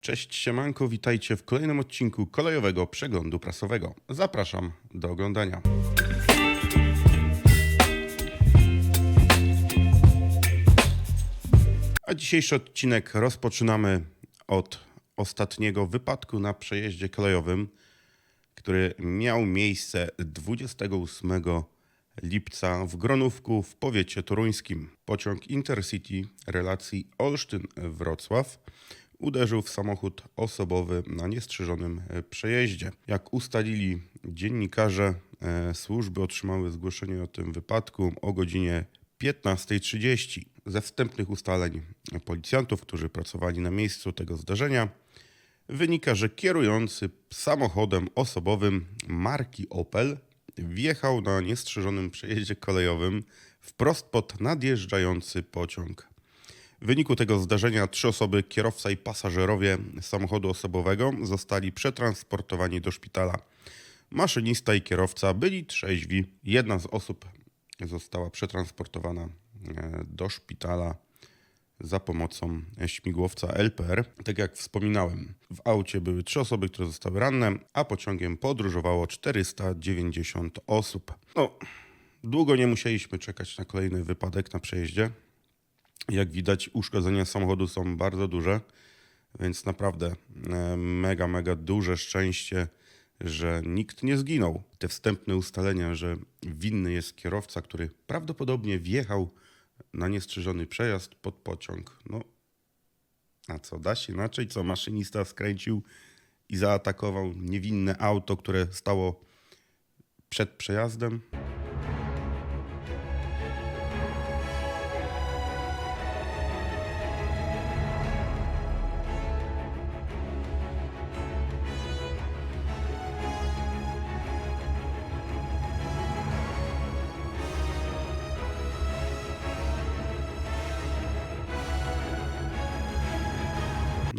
Cześć siemanko, witajcie w kolejnym odcinku kolejowego przeglądu prasowego. Zapraszam do oglądania. A dzisiejszy odcinek rozpoczynamy od ostatniego wypadku na przejeździe kolejowym, który miał miejsce 28 lipca w Gronówku w powiecie toruńskim. Pociąg Intercity relacji Olsztyn-Wrocław uderzył w samochód osobowy na niestrzeżonym e, przejeździe. Jak ustalili dziennikarze, e, służby otrzymały zgłoszenie o tym wypadku o godzinie 15.30. Ze wstępnych ustaleń policjantów, którzy pracowali na miejscu tego zdarzenia, wynika, że kierujący samochodem osobowym marki Opel wjechał na niestrzeżonym przejeździe kolejowym wprost pod nadjeżdżający pociąg. W wyniku tego zdarzenia trzy osoby, kierowca i pasażerowie samochodu osobowego, zostali przetransportowani do szpitala. Maszynista i kierowca byli trzeźwi. Jedna z osób została przetransportowana e, do szpitala za pomocą śmigłowca LPR. Tak jak wspominałem, w aucie były trzy osoby, które zostały ranne, a pociągiem podróżowało 490 osób. No, długo nie musieliśmy czekać na kolejny wypadek na przejeździe. Jak widać, uszkodzenia samochodu są bardzo duże, więc naprawdę e, mega, mega duże szczęście, że nikt nie zginął. Te wstępne ustalenia, że winny jest kierowca, który prawdopodobnie wjechał na niestrzyżony przejazd pod pociąg. No, a co da się inaczej? Co maszynista skręcił i zaatakował niewinne auto, które stało przed przejazdem?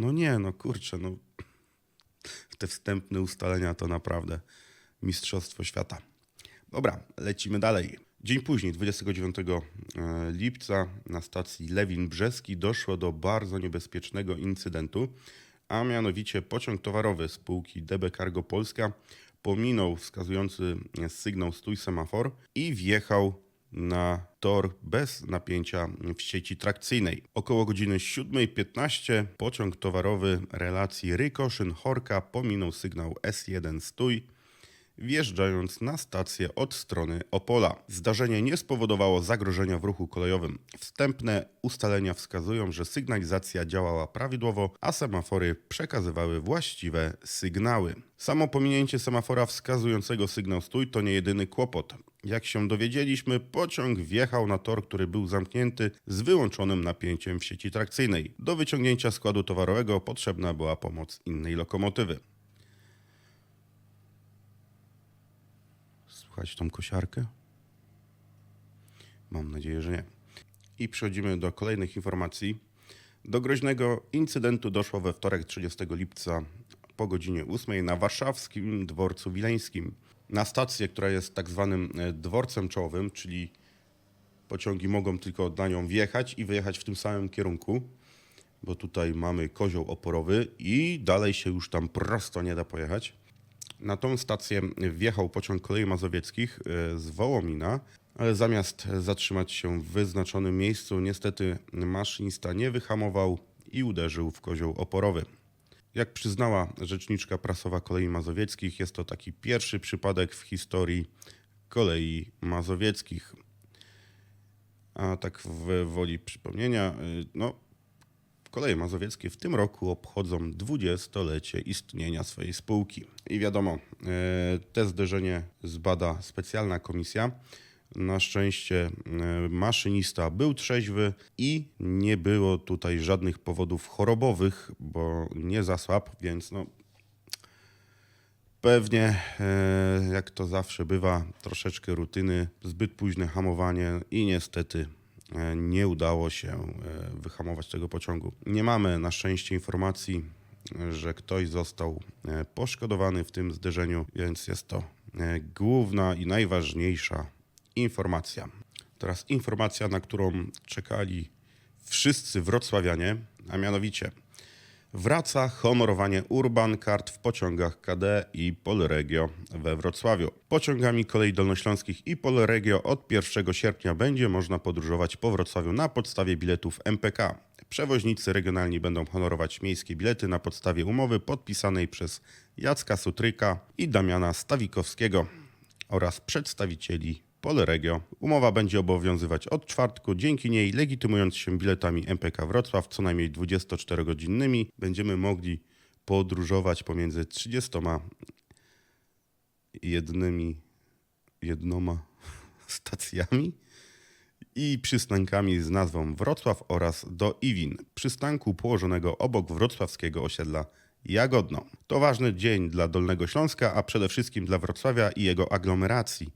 No nie, no kurczę, no te wstępne ustalenia to naprawdę mistrzostwo świata. Dobra, lecimy dalej. Dzień później, 29 e, lipca, na stacji Lewin Brzeski doszło do bardzo niebezpiecznego incydentu, a mianowicie pociąg towarowy spółki DB Cargo Polska pominął wskazujący sygnał stój semafor i wjechał na tor bez napięcia w sieci trakcyjnej. Około godziny 7.15 pociąg towarowy relacji Rykoszyn-Horka pominął sygnał S1 stój, wjeżdżając na stację od strony Opola. Zdarzenie nie spowodowało zagrożenia w ruchu kolejowym. Wstępne ustalenia wskazują, że sygnalizacja działała prawidłowo, a semafory przekazywały właściwe sygnały. Samo pominięcie semafora wskazującego sygnał stój to nie jedyny kłopot. Jak się dowiedzieliśmy, pociąg wjechał na tor, który był zamknięty z wyłączonym napięciem w sieci trakcyjnej. Do wyciągnięcia składu towarowego potrzebna była pomoc innej lokomotywy. Słuchać tą kosiarkę? Mam nadzieję, że nie. I przechodzimy do kolejnych informacji. Do groźnego incydentu doszło we wtorek 30 lipca po godzinie 8 na warszawskim dworcu wileńskim. Na stację, która jest tak zwanym e, dworcem czołowym, czyli pociągi mogą tylko na nią wjechać i wyjechać w tym samym kierunku, bo tutaj mamy kozioł oporowy i dalej się już tam prosto nie da pojechać. Na tą stację wjechał pociąg kolei mazowieckich e, z Wołomina, ale zamiast zatrzymać się w wyznaczonym miejscu, niestety maszynista nie wyhamował i uderzył w kozioł oporowy. Jak przyznała rzeczniczka prasowa kolei mazowieckich, jest to taki pierwszy przypadek w historii kolei mazowieckich. A tak w woli przypomnienia, y, no, Koleje Mazowieckie w tym roku obchodzą 20-lecie istnienia swojej spółki. I wiadomo, y, te zderzenie zbada specjalna komisja. Na szczęście e, maszynista był trzeźwy i nie było tutaj żadnych powodów chorobowych, bo nie zasłabł, więc no, pewnie, e, jak to zawsze bywa, troszeczkę rutyny, zbyt późne hamowanie i niestety e, nie udało się wyhamować tego pociągu. Nie mamy na szczęście informacji, że ktoś został poszkodowany w tym zderzeniu, więc jest to główna i najważniejsza informacja. Teraz informacja, na którą czekali wszyscy wrocławianie, a mianowicie Wraca honorowanie Urban Card w pociągach KD i Polregio we Wrocławiu. Pociągami kolei dolnośląskich i Polregio od 1 sierpnia będzie można podróżować po Wrocławiu na podstawie biletów MPK. Przewoźnicy regionalni będą honorować miejskie bilety na podstawie umowy podpisanej przez Jacka Sutryka i Damiana Stawikowskiego oraz przedstawicieli Polregio. Umowa będzie obowiązywać od czwartku. Dzięki niej, legitymując się biletami MPK Wrocław co najmniej 24-godzinnymi, będziemy mogli podróżować pomiędzy 30 jednymi, jednoma stacjami i przystankami z nazwą Wrocław oraz do Iwin, przystanku położonego obok wrocławskiego osiedla Jagodno. To ważny dzień dla Dolnego Śląska, a przede wszystkim dla Wrocławia i jego aglomeracji.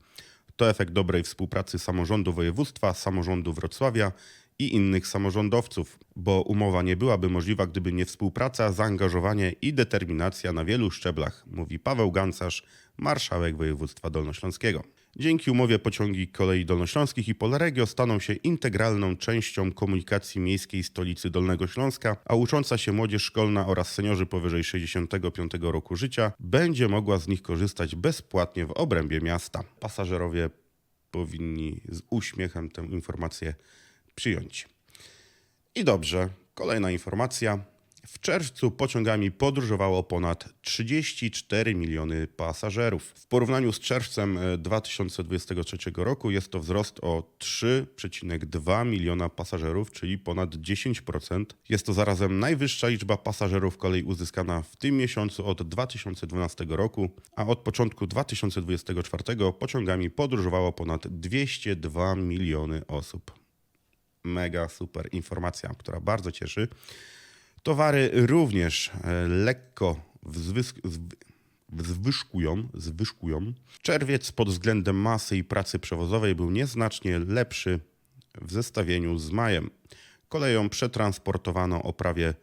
To efekt dobrej współpracy samorządu województwa, samorządu Wrocławia i innych samorządowców, bo umowa nie byłaby możliwa, gdyby nie współpraca, zaangażowanie i determinacja na wielu szczeblach, mówi Paweł Gancarz, marszałek województwa dolnośląskiego. Dzięki umowie pociągi kolei dolnośląskich i Polregio staną się integralną częścią komunikacji miejskiej stolicy Dolnego Śląska, a ucząca się młodzież szkolna oraz seniorzy powyżej 65 roku życia będzie mogła z nich korzystać bezpłatnie w obrębie miasta. Pasażerowie powinni z uśmiechem tę informację przyjąć. I dobrze, kolejna informacja. W czerwcu pociągami podróżowało ponad 34 miliony pasażerów. W porównaniu z czerwcem e, 2023 roku jest to wzrost o 3,2 miliona pasażerów, czyli ponad 10%. Jest to zarazem najwyższa liczba pasażerów kolei uzyskana w tym miesiącu od 2012 roku, a od początku 2024 pociągami podróżowało ponad 202 miliony osób mega super informacja, która bardzo cieszy. Towary również e, lekko wzwys- zw- wzwyżkują, zwyżkują. Czerwiec pod względem masy i pracy przewozowej był nieznacznie lepszy w zestawieniu z majem. Koleją przetransportowano o prawie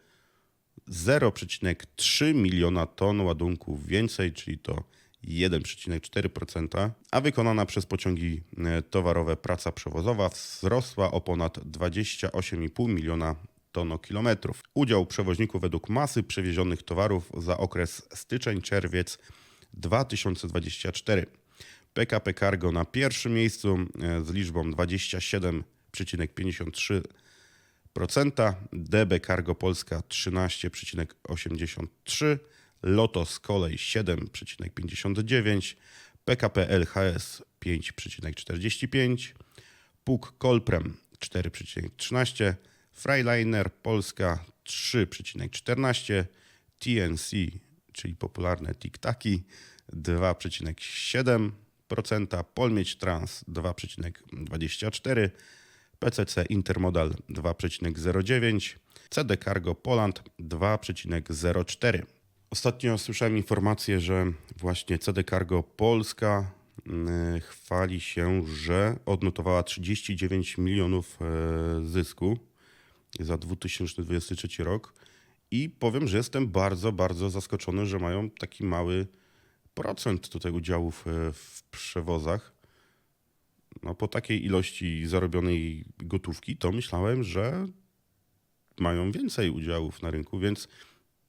0,3 miliona ton ładunków więcej, czyli to 1,4%, a wykonana przez pociągi e, towarowe praca przewozowa wzrosła o ponad 28,5 miliona tonokilometrów. Udział przewoźników według masy przewiezionych towarów za okres styczeń-czerwiec 2024. PKP Cargo na pierwszym miejscu e, z liczbą 27,53%, DB Cargo Polska 13,83%, Lotos z kolei 7,59%, PKP LHS 5,45%, PUK Kolprem 4,13%, Freiliner Polska 3,14%, TNC, czyli popularne TikTaki 2,7%, Polmieć Trans 2,24%, PCC Intermodal 2,09%, CD Cargo Poland 2,04%. Ostatnio słyszałem informację, że właśnie CD Cargo Polska mm, chwali się, że odnotowała 39 milionów e, zysku za 2023 rok i powiem, że jestem bardzo, bardzo zaskoczony, że mają taki mały procent tutaj udziałów e, w przewozach. No, po takiej ilości zarobionej gotówki, to myślałem, że mają więcej udziałów na rynku, więc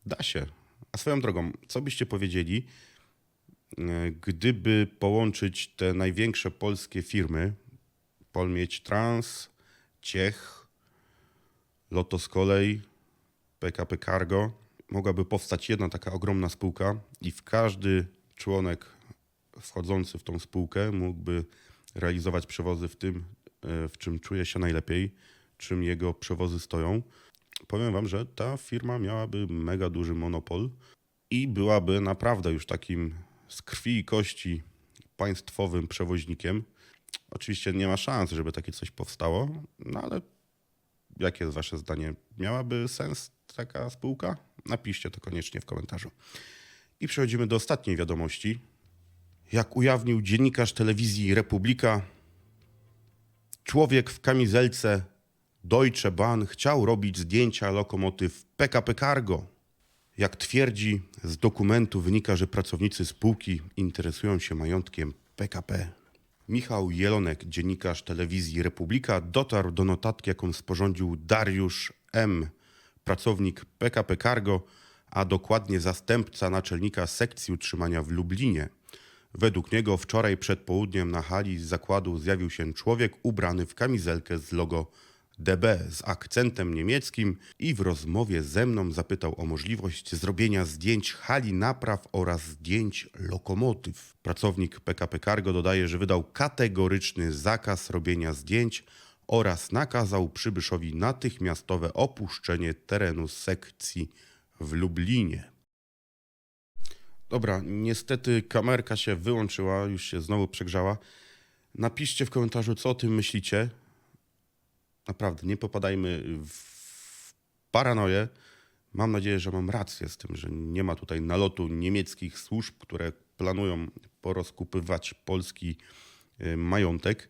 da się. A swoją drogą, co byście powiedzieli, e, gdyby połączyć te największe polskie firmy, Polmieć Trans, Ciech, Lotos Kolej, PKP Cargo, mogłaby powstać jedna taka ogromna spółka i w każdy członek wchodzący w tą spółkę mógłby realizować przewozy w tym, e, w czym czuje się najlepiej, czym jego przewozy stoją. Powiem wam, że ta firma miałaby mega duży monopol i byłaby naprawdę już takim z krwi i kości państwowym przewoźnikiem. Oczywiście nie ma szans, żeby takie coś powstało, no ale jakie jest wasze zdanie? Miałaby sens taka spółka? Napiszcie to koniecznie w komentarzu. I przechodzimy do ostatniej wiadomości. Jak ujawnił dziennikarz telewizji Republika, człowiek w kamizelce Deutsche Bahn chciał robić zdjęcia lokomotyw PKP Cargo. Jak twierdzi, z dokumentu wynika, że pracownicy spółki interesują się majątkiem PKP. Michał Jelonek, dziennikarz telewizji Republika, dotarł do notatki, jaką sporządził Dariusz M., pracownik PKP Cargo, a dokładnie zastępca naczelnika sekcji utrzymania w Lublinie. Według niego wczoraj przed południem na hali zakładu zjawił się człowiek ubrany w kamizelkę z logo DB z akcentem niemieckim i w rozmowie ze mną zapytał o możliwość zrobienia zdjęć hali napraw oraz zdjęć lokomotyw. Pracownik PKP Cargo dodaje, że wydał kategoryczny zakaz robienia zdjęć oraz nakazał przybyszowi natychmiastowe opuszczenie terenu sekcji w Lublinie. Dobra, niestety kamerka się wyłączyła, już się znowu przegrzała. Napiszcie w komentarzu, co o tym myślicie. Naprawdę, nie popadajmy w paranoję. Mam nadzieję, że mam rację z tym, że nie ma tutaj nalotu niemieckich służb, które planują porozkupywać polski y, majątek.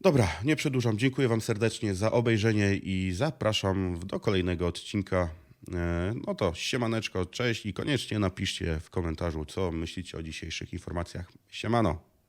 Dobra, nie przedłużam. Dziękuję Wam serdecznie za obejrzenie i zapraszam do kolejnego odcinka. E, No to siemaneczko, cześć i koniecznie napiszcie w komentarzu, co myślicie o dzisiejszych informacjach. Siemano.